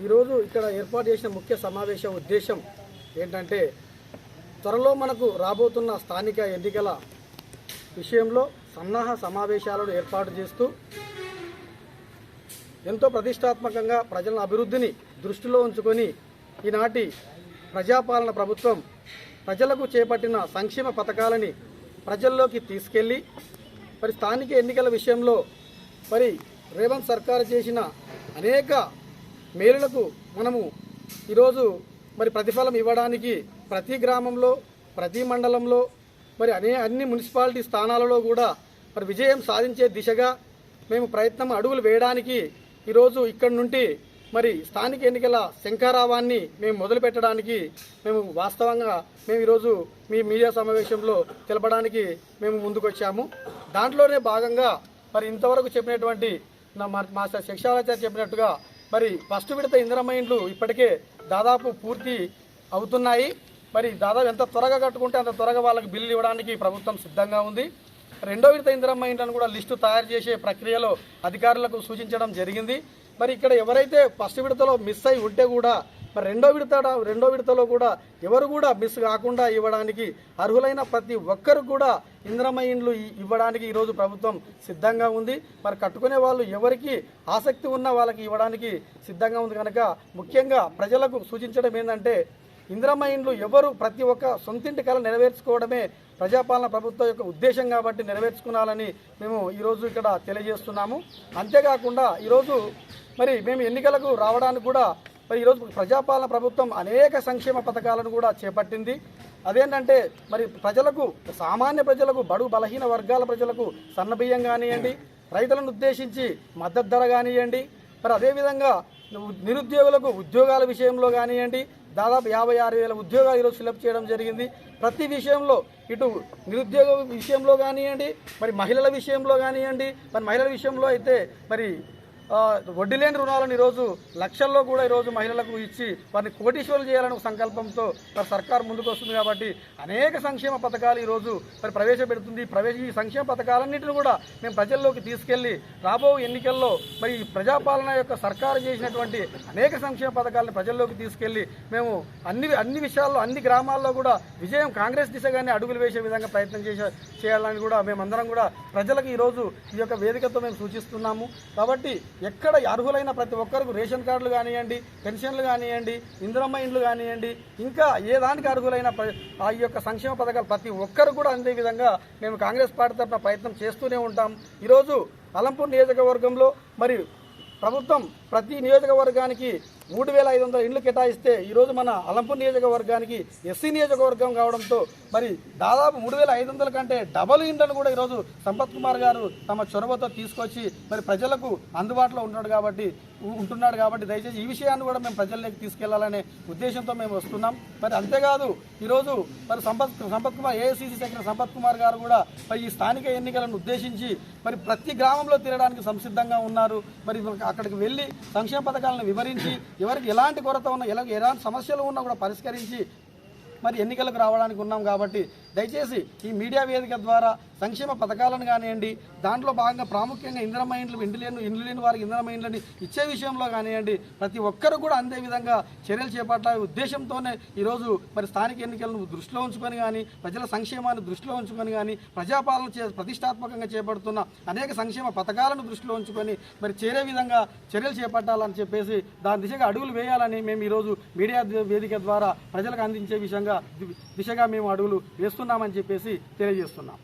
ఈరోజు ఇక్కడ ఏర్పాటు చేసిన ముఖ్య సమావేశ ఉద్దేశం ఏంటంటే త్వరలో మనకు రాబోతున్న స్థానిక ఎన్నికల విషయంలో సన్నాహ సమావేశాలను ఏర్పాటు చేస్తూ ఎంతో ప్రతిష్టాత్మకంగా ప్రజల అభివృద్ధిని దృష్టిలో ఉంచుకొని ఈనాటి ప్రజాపాలన ప్రభుత్వం ప్రజలకు చేపట్టిన సంక్షేమ పథకాలని ప్రజల్లోకి తీసుకెళ్ళి మరి స్థానిక ఎన్నికల విషయంలో మరి రేవంత్ సర్కారు చేసిన అనేక మేలులకు మనము ఈరోజు మరి ప్రతిఫలం ఇవ్వడానికి ప్రతి గ్రామంలో ప్రతి మండలంలో మరి అనే అన్ని మున్సిపాలిటీ స్థానాలలో కూడా మరి విజయం సాధించే దిశగా మేము ప్రయత్నం అడుగులు వేయడానికి ఈరోజు ఇక్కడి నుండి మరి స్థానిక ఎన్నికల శంఖారావాన్ని మేము మొదలుపెట్టడానికి మేము వాస్తవంగా మేము ఈరోజు మీ మీడియా సమావేశంలో తెలపడానికి మేము ముందుకొచ్చాము. దాంట్లోనే భాగంగా మరి ఇంతవరకు చెప్పినటువంటి నా మా మా శిక్షాచార్య చెప్పినట్టుగా మరి ఫస్ట్ విడత ఇందిరమ్మ ఇండ్లు ఇప్పటికే దాదాపు పూర్తి అవుతున్నాయి. మరి దాదాపు ఎంత త్వరగా కట్టుకుంటే అంత త్వరగా వాళ్ళకి బిల్లు ఇవ్వడానికి ప్రభుత్వం సిద్ధంగా ఉంది. రెండో విడత ఇందిరమ్మ ఇండ్లను కూడా లిస్టు తయారు చేసే ప్రక్రియలో అధికారులకు సూచించడం జరిగింది. మరి ఇక్కడ ఎవరైతే ఫస్ట్ విడతలో మిస్ అయి ఉంటే కూడా మరి రెండో విడత రెండో విడతలో కూడా ఎవరు కూడా మిస్ కాకుండా ఇవ్వడానికి అర్హులైన ప్రతి ఒక్కరు కూడా ఇంద్రమయ ఇండ్లు ఇవ్వడానికి ఈరోజు ప్రభుత్వం సిద్ధంగా ఉంది. మరి కట్టుకునే వాళ్ళు ఎవరికి ఆసక్తి ఉన్న వాళ్ళకి ఇవ్వడానికి సిద్ధంగా ఉంది కనుక ముఖ్యంగా ప్రజలకు సూచించడం ఏంటంటే ఇందిరమ్మ ఇండ్లు ఎవరు ప్రతి ఒక్క సొంతింటి కళ నెరవేర్చుకోవడమే ప్రజాపాలన ప్రభుత్వం యొక్క ఉద్దేశం కాబట్టి నెరవేర్చుకునాలని మేము ఈరోజు ఇక్కడ తెలియజేస్తున్నాము. అంతేకాకుండా ఈరోజు మరి మేము ఎన్నికలకు రావడానికి కూడా మరి ఈరోజు ప్రజాపాలన ప్రభుత్వం అనేక సంక్షేమ పథకాలను కూడా చేపట్టింది. అదేంటంటే మరి ప్రజలకు సామాన్య ప్రజలకు బడు బలహీన వర్గాల ప్రజలకు సన్నబియ్యం కానివ్వండి రైతులను ఉద్దేశించి మద్దతు ధర కానివ్వండి మరి అదేవిధంగా నిరుద్యోగులకు ఉద్యోగాల విషయంలో కానివ్వండి దాదాపు యాభై ఆరు వేల ఉద్యోగాలు ఈరోజు ఫిలప్ చేయడం జరిగింది. ప్రతి విషయంలో ఇటు నిరుద్యోగ విషయంలో కానివ్వండి మరి మహిళల విషయంలో కానివ్వండి మరి మహిళల విషయంలో అయితే మరి వడ్డీ లేని రుణాలను ఈరోజు లక్షల్లో కూడా ఈరోజు మహిళలకు ఇచ్చి వారిని కోటీశ్వరులు చేయాలని ఒక సంకల్పంతో మరి సర్కార్ ముందుకు వస్తుంది కాబట్టి అనేక సంక్షేమ పథకాలు ఈరోజు మరి ప్రవేశపెడుతుంది. ప్రవేశ ఈ సంక్షేమ పథకాలన్నింటిని కూడా మేము ప్రజల్లోకి తీసుకెళ్ళి రాబో ఎన్నికల్లో మరి ఈ ప్రజాపాలన యొక్క సర్కారు చేసినటువంటి అనేక సంక్షేమ పథకాలను ప్రజల్లోకి తీసుకెళ్ళి మేము అన్ని అన్ని విషయాల్లో అన్ని గ్రామాల్లో కూడా విజయం కాంగ్రెస్ దిశగానే అడుగులు వేసే విధంగా ప్రయత్నం చేసే చేయాలని కూడా మేమందరం కూడా ప్రజలకు ఈరోజు ఈ యొక్క వేదికతో మేము సూచిస్తున్నాము. కాబట్టి ఎక్కడ అర్హులైన ప్రతి ఒక్కరికి రేషన్ కార్డులు కానివ్వండి పెన్షన్లు కానివ్వండి ఇందిరమ్మ ఇండ్లు కానివ్వండి ఇంకా ఏ దానికి అర్హులైన ఆ ఈ యొక్క సంక్షేమ పథకాలు ప్రతి ఒక్కరు కూడా అందే విధంగా మేము కాంగ్రెస్ పార్టీ తరఫున ప్రయత్నం చేస్తూనే ఉంటాం. ఈరోజు అలంపూర్ నియోజకవర్గంలో మరి ప్రభుత్వం ప్రతి నియోజకవర్గానికి మూడు వేల ఐదు వందల ఇండ్లు కేటాయిస్తే ఈరోజు మన అలంపూర్ నియోజకవర్గానికి ఎస్సీ నియోజకవర్గం కావడంతో మరి దాదాపు మూడు వేల ఐదు వందల కంటే డబల్ ఇండ్లను కూడా ఈరోజు సంపత్ కుమార్ గారు తమ చొరవతో తీసుకొచ్చి మరి ప్రజలకు అందుబాటులో ఉన్నాడు కాబట్టి ఉంటున్నాడు కాబట్టి దయచేసి ఈ విషయాన్ని కూడా మేము ప్రజల్లోకి తీసుకెళ్ళాలనే ఉద్దేశంతో మేము వస్తున్నాం. మరి అంతేకాదు ఈరోజు మరి సంపత్ సంపత్ కుమార్ ఏఐసిసి సెక్రటరీ సంపత్ కుమార్ గారు కూడా మరి ఈ స్థానిక ఎన్నికలను ఉద్దేశించి మరి ప్రతి గ్రామంలో తిరగడానికి సంసిద్ధంగా ఉన్నారు. మరి అక్కడికి వెళ్ళి సంక్షేమ పథకాలను వివరించి ఎవరికి ఎలాంటి కొరత ఉన్నా ఎలా ఎలాంటి సమస్యలు ఉన్నా కూడా పరిష్కరించి మరి ఎన్నికలకు రావడానికి ఉన్నాం కాబట్టి దయచేసి ఈ మీడియా వేదిక ద్వారా సంక్షేమ పథకాలను కానివ్వండి దాంట్లో భాగంగా ప్రాముఖ్యంగా ఇంద్రమైండ్లు ఇండ్లు ఇండ్లు లేని ఇండ్లు లేని వారికి ఇంద్రమైండ్లని ఇచ్చే విషయంలో కానివ్వండి ప్రతి ఒక్కరు కూడా అందే విధంగా చర్యలు చేపట్టాలనే ఉద్దేశంతోనే ఈరోజు మరి స్థానిక ఎన్నికలను దృష్టిలో ఉంచుకొని కానీ ప్రజల సంక్షేమాన్ని దృష్టిలో ఉంచుకొని కానీ ప్రజాపాలన చే ప్రతిష్టాత్మకంగా చేపడుతున్న అనేక సంక్షేమ పథకాలను దృష్టిలో ఉంచుకొని మరి చేరే విధంగా చర్యలు చేపట్టాలని చెప్పేసి దాని దిశగా అడుగులు వేయాలని మేము ఈరోజు మీడియా వేదిక ద్వారా ప్రజలకు అందించే విషయంగా దిశగా మేము అడుగులు చేస్తున్నామని చెప్పేసి తెలియజేస్తున్నాం.